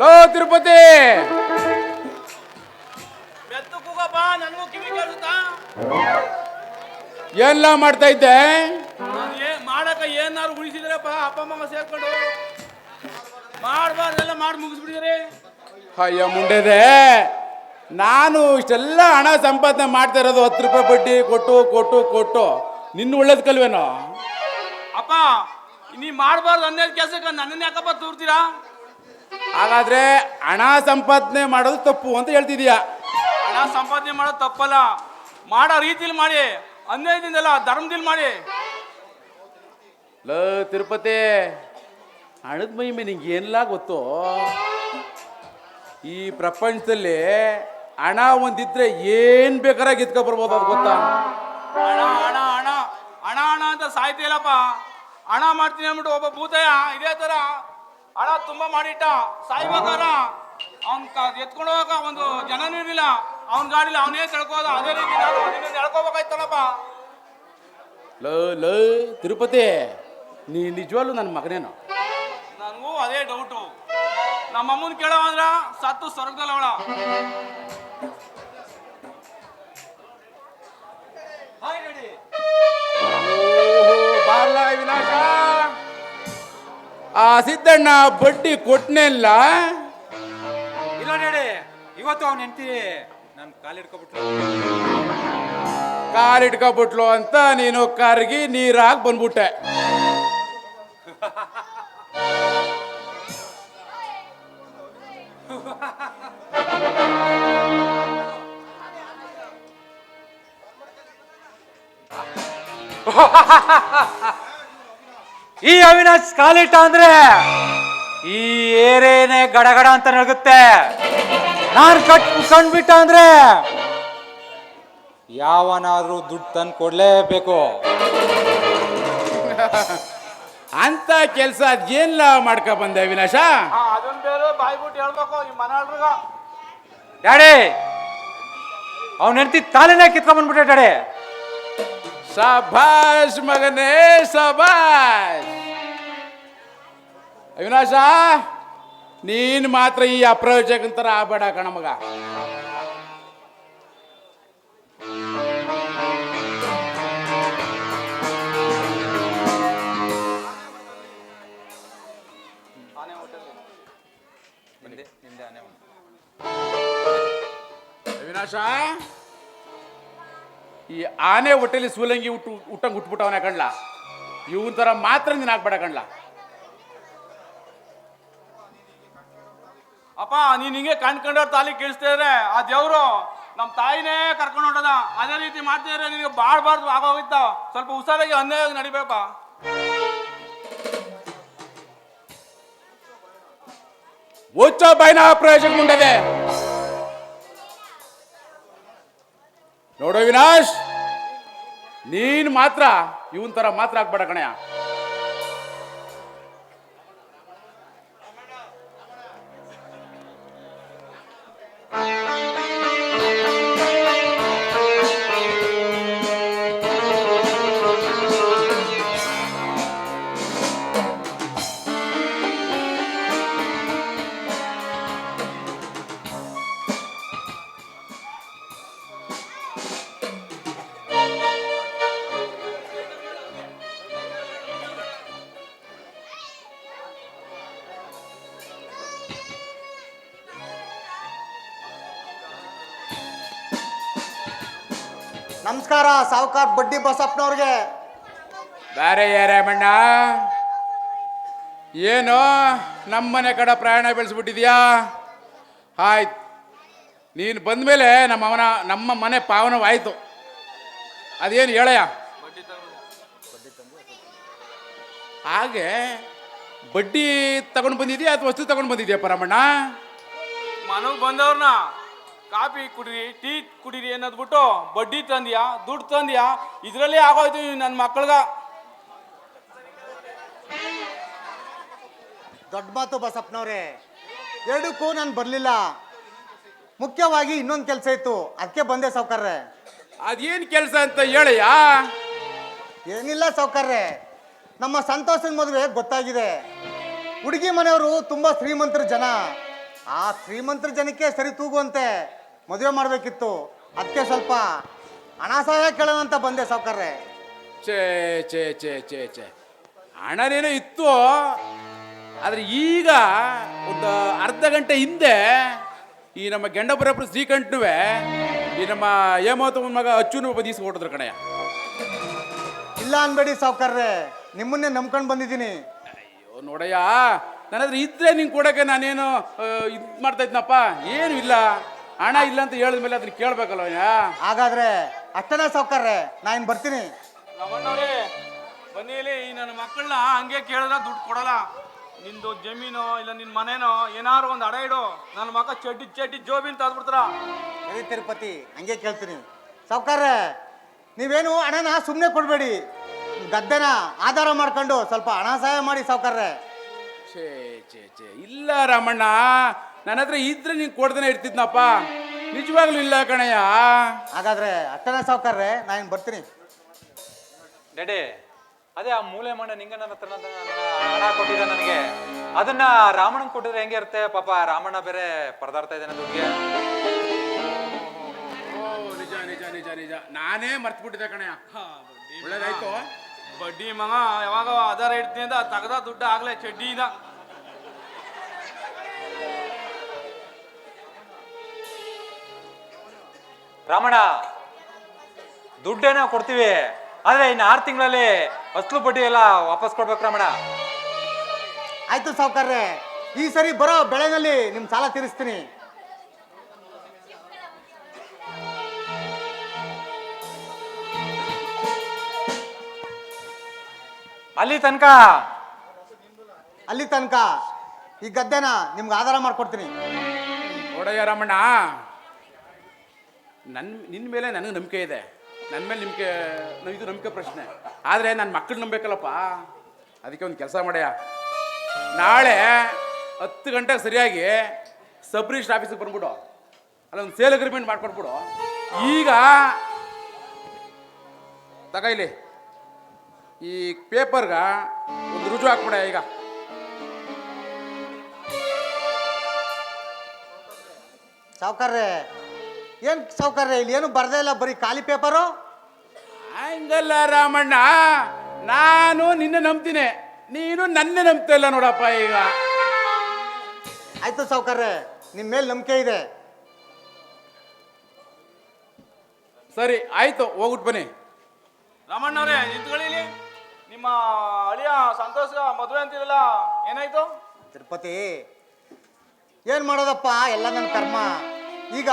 Low Tirupati! ಎಲ್ಲ ಮಾಡ್ತಾ ಇದ್ದೆ? ಮಾಡಕ ಏನಾರು ಉಳಿಸಿದ್ರಪ್ಪ ಅಪ್ಪ ಅಮ್ಮ ಸೇರ್ಕೊಂಡು. ಮಾಡಬಾರ್ದೆಲ್ಲ ಮಾಡಿ ಮುಗಿಸ್ಬಿಟ್ಟಿದ್ರಿ ಅಯ್ಯ ಮುಂಡೆದೆ. ನಾನು ಇಷ್ಟೆಲ್ಲ ಹಣ ಸಂಪಾದನೆ ಮಾಡ್ತಾ ಇರೋದು ಹತ್ತು ರೂಪಾಯಿ ಬಡ್ಡಿ ಕೊಟ್ಟು ಕೊಟ್ಟು ಕೊಟ್ಟು. ನಿನ್ನ ಒಳ್ಳೇದು ಕಲ್ವೇನೋ? ಅಪ್ಪ ನೀ ಮಾಡಬಾರ್ದು ಅನ್ನೋದು ಕೆಲಸಕ್ಕೆ ನನ್ನನ್ನು ಯಾಕಪ್ಪ ತೂರ್ತೀರಾ? ಹಾಗಾದ್ರೆ ಹಣ ಸಂಪಾದನೆ ಮಾಡೋದು ತಪ್ಪು ಅಂತ ಹೇಳ್ತಿದೀಯ. ಹಣ ಸಂಪಾದನೆ ಮಾಡೋದು ತಪ್ಪಲ್ಲ. ಮಾಡೋ ರೀತಿಲಿ ಮಾಡಿ. ಅನ್ಯಾಯದಿಂದಲ್ಲ ಧರ್ಮದಲ್ಲಿ ಮಾಡಿ. ಲ ತಿರುಪತಿ ಹಣದ ಮಹಿಮೆ ನಿಂಗೆ ಏನೆಲ್ಲ ಗೊತ್ತು? ಈ ಪ್ರಪಂಚದಲ್ಲಿ ಹಣ ಒಂದಿದ್ರೆ ಏನ್ ಬೇಕಾರ ಗಿತ್ಕೊ ಬರ್ಬೋದು ಅದು ಗೊತ್ತಾ? ಹಣ ಹಣ ಹಣ. ಹಣ ಹಣ ಅಂತ ಸಾಯ್ತಿಲ್ಲಪ್ಪ ಹಣ ಮಾಡ್ತೀನಿ ಅಂದ್ಬಿಟ್ಟು ಒಬ್ಬ ಭೂತಯ್ಯ ಇದೇ ತರ ಹಣ ತುಂಬಾ ಮಾಡಿಟ್ಟ. ಸಾಯಿಬಾಬಾರ ಅವ್ನ ಎತ್ಕೊಂಡು ಹೋಗಕ ಒಂದು ಜನ ಇರಲಿಲ್ಲ ಅವ್ನ ಗಾಡಿಲಿ ಅವನೇ ತಳ್ಕೋದ. ಅದೇ ರೀತಿ ನಾನು ಎಳ್ಕೋಬೇಕಾಯ್ತಲ್ಲಪ್ಪ ಲೋ ಲೋ ತಿರುಪತಿ ನೀ ನಿಜವಾಗ್ಲೂ ನನ್ನ ಮಗನೇನು? ನನಗೂ ಅದೇ ಡೌಟು ನಮ್ಮ ಅಮ್ಮನ ಕೇಳವ ಅಂದ್ರ ಸತ್ತು ಸ್ವರ್ಗದಲ್ಲ ಅವಳ. ಆ ಸಿದ್ದಣ್ಣ ಬಡ್ಡಿ ಕೊಟ್ನೆಲ್ಲ ಇಲ್ಲ. ನೋಡಿ ಇವತ್ತು ಅವ್ನು ಹೆಂಡತಿ ನಾನು ಕಾಲಿಡ್ಕೊಬಿಟ್ಲು ಕಾಲಿಟ್ಕೊಬಿಟ್ಲು ಅಂತ ನೀನು ಕರ್ಗಿ ನೀರಾಗಿ ಬಂದ್ಬಿಟ್ಟೆ. ಈ ಅವಿನಾಶ್ ಕಾಲಿಟ್ಟ ಅಂದ್ರೆ ಈ ಏರೇನೆ ಗಡಗಡ ಅಂತ ನಡುಗುತ್ತೆ ನಾನು ಕಟ್ ಕಂಡ್ಬಿಟ್ಟ ಅಂದ್ರೆ ಯಾವನಾದ್ರೂ ದುಡ್ಡು ತಂದು ಕೊಡ್ಲೇಬೇಕು. ಅಂತ ಕೆಲಸ ಅದೇನ್ಲ ಮಾಡ್ಕೊ ಬಂದೆ ಅವಿನಾಶ? ಬೇರೆ ಬಾಯ್ಬಿಟ್ಟು ಹೇಳ್ಬೇಕು ಈ ಮನಾಳ್ರಿಗ. ಡ್ಯಾಡಿ ಅವ್ನ ಹೆಂಡತಿ ತಾಲಿನ ಕಿತ್ಕೊಂಡ್ಬಂದ್ಬಿಟ್ಟೆ ಡ್ಯಾಡಿ. ಸಭಾಷ್ ಮಗನೇ ಸಭಾಷ್ ಅವಿನಾಶ ನೀನ್ ಮಾತ್ರ ಈ ಅಪ್ರಯೋಜಕಂತರ ಆಗ್ಬೇಡ ಕಣ ಮಗ ಅವಿನಾಶ ಈ ಆನೆ ಹೊಟ್ಟೆಲಿ ಸೂಲಂಗಿ ಹುಟ್ಟು ಹುಟ್ಟಂಗೆ ಹುಟ್ಬಿಟ್ಟವನ ಕಣ್ಲ? ಇವನ್ ತರ ಮಾತ್ರ ನೀನ್ ಆಗ್ಬೇಡ ಕಣ್ಲ? ಅಪ್ಪ ನೀನ್ ಹಿಂಗೆ ಕಣ್ಕೊಂಡವ್ರ ತಾಲಿ ಕೇಳಿಸ್ತಾ ಇದ್ರೆ ಆ ದೇವ್ರು ನಮ್ಮ ತಾಯಿನೇ ಕರ್ಕೊಂಡು ಹೊಂಟದ ಅದೇ ರೀತಿ ಮಾಡ್ತಾ ಇದ್ರೆ ನಿನಗೆ ಬಾಳ್ಬಾರ್ದು ಆಗೋಗಿತ್ತ. ಸ್ವಲ್ಪ ಹುಷಾರಾಗಿ ಅನ್ಯಾಯ ನಡಿಬೇಕ ಒಚ್ಚ ಬೈನ ಪ್ರಯೋಜನ ಮುಂಡದೆ ನೋಡೋ ವಿನಾಶ್! ನೀನ್ ಮಾತ್ರ ಇವನ್ ತರ ಮಾತ್ರ ಆಗ್ಬೇಡ ಕಣಯ್ಯ. ನಮಸ್ಕಾರ ಸಾವುಕಾರ ಬಡ್ಡಿ ಬಸಪ್ಪನವ್ರಿಗೆ. ಬೇರೆ ಯಾರಮಣ್ಣ ಏನು ನಮ್ಮನೆ ಕಡೆ ಪ್ರಯಾಣ ಬೆಳೆಸ್ಬಿಟ್ಟಿದ್ಯಾ? ಆಯ್ತು. ನೀನು ಬಂದಮೇಲೆ ನಮ್ಮ ಅವನ ನಮ್ಮ ಮನೆ ಪಾವನವಾಯಿತು. ಅದೇನು ಹೇಳಯ್ಯ ಹಾಗೆ ಬಡ್ಡಿ ತಗೊಂಡು ಬಂದಿದ್ಯಾ ಅಥವಾ ವಸ್ತು ತಗೊಂಡು ಬಂದಿದ್ಯಾ ಪರಮಣ್ಣ? ಮನಗ್ ಬಂದವ್ರನ್ನ. ಕಾಫಿ ಕುಡೀರಿ ಟೀ ಕುಡೀರಿ ಅನ್ನೋದ್ಬಿಟ್ಟು ಬಡ್ಡಿ ತಂದ್ಯಾ ದುಡ್ಡು ತಂದ್ಯಾ? ಇದರಲ್ಲೇ ಆಗೋಯ್ತು ನನ್ನ ಮಕ್ಕಳ್ಗ ದೊಡ್ಡ ಮಾತು ಬಸಪ್ಪನವ್ರೆ. ಎರಡಕ್ಕೂ ನಾನು ಬರಲಿಲ್ಲ. ಮುಖ್ಯವಾಗಿ ಇನ್ನೊಂದು ಕೆಲಸ ಇತ್ತು. ಅದಕ್ಕೆ ಬಂದೆ ಸಾವುಕಾರ್ರೆ. ಅದೇನು ಕೆಲಸ ಅಂತ ಹೇಳಯ್ಯ ಏನಿಲ್ಲ ಸಾವುಕಾರ್ರೆ. ನಮ್ಮ ಸಂತೋಷದ ಮದುವೆ ಗೊತ್ತಾಗಿದೆ. ಹುಡುಗಿ ಮನೆಯವರು ತುಂಬ ಶ್ರೀಮಂತರ ಜನ. ಆ ಶ್ರೀಮಂತರ ಜನಕ್ಕೆ ಸರಿ ತೂಗುವಂತೆ. ಮದುವೆ ಮಾಡಬೇಕಿತ್ತು. ಅದಕ್ಕೆ ಸ್ವಲ್ಪ ಹಣ ಸಹಾಯ ಕೇಳೋಣ ಅಂತ ಬಂದೆ ಸಾವುಕಾರ್ರೆ. ಛೇ ಛೇ ಛೇ ಛೇ ಛೇ. ಹಣನೇನೋ ಇತ್ತು. ಆದರೆ ಈಗ ಒಂದು ಅರ್ಧ ಗಂಟೆ ಹಿಂದೆ ಈ ನಮ್ಮ ಗೆಂಡಪುರಪ್ಪನ ಶ್ರೀಕಂಠನುವೆ ಈ ನಮ್ಮ ಹೇಮಾವತ ಮಗ ಅಚ್ಚುನು ಬದೀಸಿ ಹೊಡೆದ್ರು ಕಣಯ್ಯ. ಇಲ್ಲ ಅನ್ಬೇಡಿ ಸಾವುಕಾರ್ರೆ. ನಿಮ್ಮನ್ನೇ ನಂಬ್ಕೊಂಡು ಬಂದಿದ್ದೀನಿ. ಅಯ್ಯೋ ನೋಡಯ್ಯ. ನನ್ನ ಹತ್ರ ಇದ್ರೆ ನಿಂಗೆ ಕೊಡೋಕೆ ನಾನೇನು ಇದು ಮಾಡ್ತಾ ಇದ್ನಪ್ಪ? ಏನು ಇಲ್ಲ. ಹಣ ಇಲ್ಲ ಅಂತ ಹೇಳಿದ್ಮೇಲೆ ಅದನ್ನ ಕೇಳ್ಬೇಕಲ್ಲ ಯಾ ಹಾಗಾದ್ರೆ ಅಷ್ಟನೇ ಸಾವುಕಾರ್ರೆ ನಾ ಇನ್ ಬರ್ತೀನಿ. ರಮಣ್ಣವ್ರೆ ಬನ್ನಿ ಇಲ್ಲಿ ಈ ನನ್ನ ಮಕ್ಕಳನ್ನ ಹಂಗೆ ಕೇಳಿದ್ರೆ ದುಡ್ಡು ಕೊಡಲ್ಲ. ನಿಂದು ಜಮೀನು ಇಲ್ಲ ನಿನ್ನ ಮನೇನೋ ಏನಾರು ಒಂದು ಅಡ ಇಡು. ನನ್ನ ಮಗ ಚಡ್ಡಿ ಚಡ್ಡಿ ಜೋಬಿನ್ ತಂದ್ಬಿಡ್ತಾರ ಸರಿ ತಿರುಪತಿ ಹಂಗೆ ಕೇಳ್ತೀನಿ. ಸಾವುಕಾರ್ರೆ ನೀವೇನು ಹಣನ ಸುಮ್ಮನೆ ಕೊಡಬೇಡಿ. ಗದ್ದೆನ ಆಧಾರ ಮಾಡ್ಕೊಂಡು ಸ್ವಲ್ಪ ಹಣ ಸಹಾಯ ಮಾಡಿ ಸಾವುಕಾರ್ರೆ. ಛೇ ಛೇ ಛೇ ಇಲ್ಲ ರಾಮಣ್ಣ. ನನ್ನ ಹತ್ರ ಇದ್ರೆ ನೀನು ಕೊಡ್ದೇನೆ ಇರ್ತಿದ್ನಪ್ಪ ನಿಜವಾಗ್ಲೂ ಇಲ್ಲ ಕಣಯ್ಯ. ಹಾಗಾದ್ರೆ ಅಕ್ಕನ ಸಾವುಕಾರ್ರೆ ನಾ ಬರ್ತೀನಿ. ಡೆಡೆ ಅದೇ ಆ ಮೂಲೆ ಮಣ್ಣ ನಿಂಗ ಹತ್ರ ನನ್ನ ಹಣ ಕೊಟ್ಟಿದ್ದ ನನಗೆ. ಅದನ್ನ ರಾಮಣ್ಣ ಕೊಟ್ಟಿದ್ರೆ ಹೆಂಗೆ ಇರುತ್ತೆ? ಪಾಪ ರಾಮಣ್ಣ ಬೇರೆ ಪರದಾಡ್ತಾ ಇದ್ದಾನೆ ದುಡ್ಡಿಗೆ ಓ ನಿಜ ನಿಜ ನಿಜ ನಿಜ. ನಾನೇ ಮರ್ತ್ಬಿಟ್ಟಿದ್ದೆ ಕಣಯ್ಯ. ಒಳ್ಳೇದಾಯ್ತು. ಬಡ್ಡಿ ಮಗ ಯಾವಾಗ ಆಧಾರ ಇಡ್ತೀನಿ ಅಂತ ತಗದ ದುಡ್ಡು ಆಗ್ಲೇ ಚಡ್ಡಿದ ರಾಮಣ್ಣ ದುಡ್ಡೇನೋ ಕೊಡ್ತೀವಿ ಆದ್ರೆ ಇನ್ನು ಆರು ತಿಂಗಳಲ್ಲಿ ಅಸ್ಲು ಬಡ್ಡಿ ಎಲ್ಲ ವಾಪಸ್ ಕೊಡ್ಬೇಕು ರಾಮಣ್ಣ. ಆಯ್ತು ಸಾವುಕಾರ್ರೆ ಈ ಸರಿ ಬರೋ ಬೆಳೆನಲ್ಲಿ ನಿಮ್ಮ ಸಾಲ ತೀರಿಸ್ತೀನಿ. ಅಲ್ಲಿ ತನಕ? ಅಲ್ಲಿ ತನಕ ಈ ಗದ್ದೆನ ನಿಮ್ಗೆ ಆಧಾರ ಮಾಡ್ಕೊಡ್ತೀನಿ. ನೋಡಯ್ಯ ರಾಮಣ್ಣ ನನ್ನ ನಿನ್ನ ಮೇಲೆ ನನಗೆ ನಂಬಿಕೆ ಇದೆ. ನನ್ನ ಮೇಲೆ ನಂಬಿಕೆ ಇದು ನಂಬಿಕೆ ಪ್ರಶ್ನೆ. ಆದರೆ ನನ್ನ ಮಕ್ಕಳು ನಂಬೇಕಲ್ಲಪ್ಪ. ಅದಕ್ಕೆ ಒಂದು ಕೆಲಸ ಮಾಡ್ಯ? ನಾಳೆ ಹತ್ತು ಗಂಟೆಗೆ ಸರಿಯಾಗಿ ಸಬ್ ರಿಜಿಸ್ಟರ್ ಆಫೀಸಿಗೆ ಬಂದ್ಬಿಡು. ಅಲ್ಲ ಒಂದು ಸೇಲ್ ಅಗ್ರಿಮೆಂಟ್ ಮಾಡ್ಕೊಟ್ಬಿಡು. ಈಗ ತಗ ಇಲ್ಲಿ. ಈ ಪೇಪರ್ಗ ಒಂದು ರುಜು ಹಾಕ್ಬಿಡ ಈಗ. ಸಾವುಕಾರ್ರೆ. ಏನು ಸೌಕರ್ಯ ಇಲ್ಲಿ? ಏನು ಬರ್ದೇ ಇಲ್ಲ ಬರೀ ಖಾಲಿ ಪೇಪರು? ಹಂಗಲ್ಲ ರಾಮಣ್ಣ ನಾನು ನಿನ್ನ ನಂಬ್ತೀನಿ. ನೀನು ನನ್ನ ನಂಬ್ತಾ ಇಲ್ಲ ನೋಡಪ್ಪ ಈಗ. ಆಯ್ತು ಸೌಕರ್ಯ ನಿಮ್ಮ ಮೇಲೆ ನಂಬಿಕೆ ಇದೆ. ಸರಿ ಆಯ್ತು ಹೋಗ್ಬಿಟ್ಟು ಬನ್ನಿ. ರಾಮಣ್ಣವ್ರೆ ನಿಂತ್ಕೊಳ್ಳಿ ಇಲ್ಲಿ. ನಿಮ್ಮ ಅಳಿಯ ಸಂತೋಷ ಮದುವೆ ಅಂತಿರಲ್ಲ ಏನಾಯ್ತು? ತಿರುಪತಿ ಏನು ಮಾಡೋದಪ್ಪ? ಎಲ್ಲ ನನ್ನ ಕರ್ಮ. ಈಗ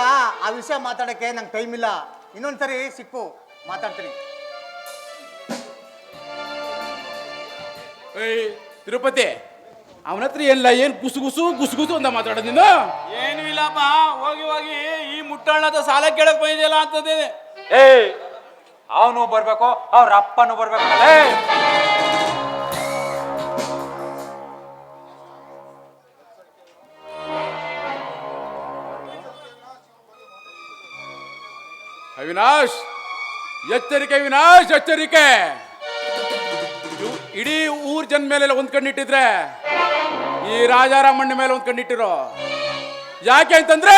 ಆ ವಿಷಯ ಮಾತಾಡಕ್ಕೆ ನಂಗೆ ಟೈಮ್ ಇಲ್ಲ. ಇನ್ನೊಂದ್ಸರಿ ಸಿಕ್ಕು ಮಾತಾಡ್ತೀನಿ. ಏಯ್ ತಿರುಪತಿ ಅವನ ಹತ್ರ ಎಲ್ಲ ಏನು ಗುಸು ಗುಸು ಗುಸು ಗುಸು ಅಂತ ಮಾತಾಡೋದು ನೀನು? ಏನು ಇಲ್ಲಪ್ಪ ಹೋಗಿ ಹೋಗಿ ಈ ಮುಟ್ಟಣ್ಣದ ಸಾಲ ಕೇಳಕ್ ಬಂದಿದೆಯಲ್ಲ ಅಂತದೇನೆ. ಏಯ್ ಅವನು ಬರ್ಬೇಕು ಅವ್ರ ಅಪ್ಪನು ಬರ್ಬೇಕು ಎಚ್ಚರಿಕೆ ವಿನಾಶ್ ಎಚ್ಚರಿಕೆ. ಇಡೀ ಊರ್ ಜನ ಮೇಲೆಲ್ಲ ಒಂದ್ ಕಣ್ಣಿಟ್ಟಿದ್ರೆ ಈ ರಾಜಾರಾಮಣ್ಣ ಮೇಲೆ ಒಂದ್ ಕಣ್ಣಿಟ್ಟಿರೋ ಯಾಕೆ ಅಂತಂದ್ರೆ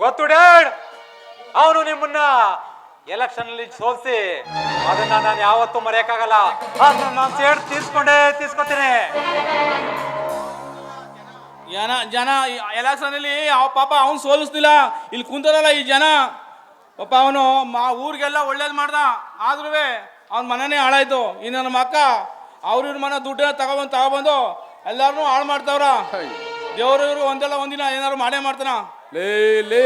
ಗೊತ್ತು ಡ್ಯಾಡ್ ಅವನು ನಿಮ್ಮನ್ನ ಎಲೆಕ್ಷನ್ ಅಲ್ಲಿ ಸೋಲ್ಸಿ ಅದನ್ನ ನಾನು ಯಾವತ್ತೂ ಮರೆಯಕ್ಕಾಗಲ್ಲ. ಅದನ್ನ ನಾನು ಸೇಡ್ ತೀರ್ಸ್ಕೊಂಡೇ ತೀರ್ಸ್ಕೊತೀನಿ. ಜನ ಜನ ಎಲೆಕ್ಷನ್ ಅಲ್ಲಿ ಅವ ಪಾಪ ಅವ್ನು ಸೋಲಿಸ್ತಿಲ್ಲ. ಇಲ್ಲಿ ಕುಂತಾರಲ್ಲ ಈ ಜನ. ಪಾಪ ಅವನು ಮಾ ಊರಿಗೆಲ್ಲ ಒಳ್ಳೇದು ಮಾಡ್ದ. ಆದ್ರೂ ಅವ್ನ ಮನೆನೇ ಹಾಳಾಯ್ತು. ಇನ್ನು ನಮ್ಮ ಅಕ್ಕ, ಅವ್ರ ಇವ್ರ ಮನೆ ದುಡ್ಡನ್ನ ತಗೊಬಂದು ತಗೊಬಂದು ಎಲ್ಲಾರು ಹಾಳು ಮಾಡ್ತಾವ್ರ. ದೇವ್ರ ಇವರು ಒಂದೆಲ್ಲ ಒಂದಿನ ಏನಾದ್ರು ಮಾಡೇ ಮಾಡ್ತಾನ. ಲೇ ಲೇ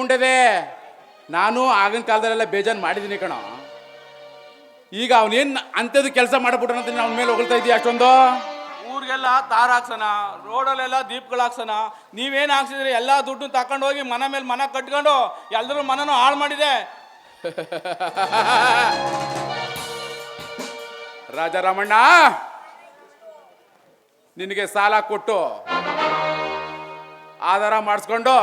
ಮುಂಟದೆ ನಾನು ಆಗಿನ ಕಾಲದಲ್ಲೆಲ್ಲ ಬೇಜಾನ್ ಮಾಡಿದ್ದೀನಿ ಕಣ. ಈಗ ಅವನೇನು ಅಂತದ್ದು ಕೆಲಸ ಮಾಡ್ಬಿಟ್ಟನಂತ ಅವನ ಮೇಲೆ ಹೊಗಳ್ತಾ ಇದೀಯ ಅಷ್ಟೊಂದು? ಊರಿಗೆಲ್ಲ ತಾರ್ ಹಾಕ್ಸೋಣ ರೋಡಲ್ಲೆಲ್ಲ ದೀಪಗಳು ಹಾಕ್ಸೋಣ ನೀವೇನು ಹಾಕ್ಸಿದ್ರಿ ಎಲ್ಲ ದುಡ್ಡು ತಕೊಂಡು ಹೋಗಿ ಮನೆ ಮೇಲೆ ಮನೆ ಕಟ್ಕೊಂಡು ಎಲ್ಲರೂ ಮನನೂ ಹಾಳು ಮಾಡಿದೆ. ರಾಜಾರಾಮಣ್ಣ ನಿನಗೆ ಸಾಲ ಕೊಟ್ಟು ಆಧಾರ ಮಾಡಿಸ್ಕೊಂಡು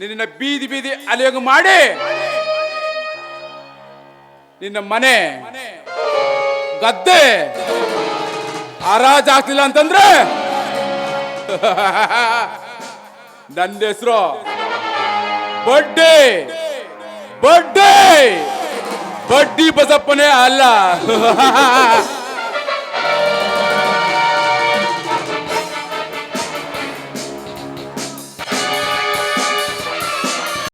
ನಿನ್ನ ಬೀದಿ ಬೀದಿ ಅಲಿಯೋಗ ಮಾಡಿ ನಿನ್ನ ಮನೆ. ಗದ್ದೆ. ಹರಾಜ್ ಆಗ್ತಿಲ್ಲ ಅಂತಂದ್ರೆ? ನಂದ ಹೆಸರು ಬಡ್ಡಿ. ಬಡ್ಡಿ. ಬಡ್ಡಿ ಬಸಪ್ಪನೇ ಅಲ್ಲ.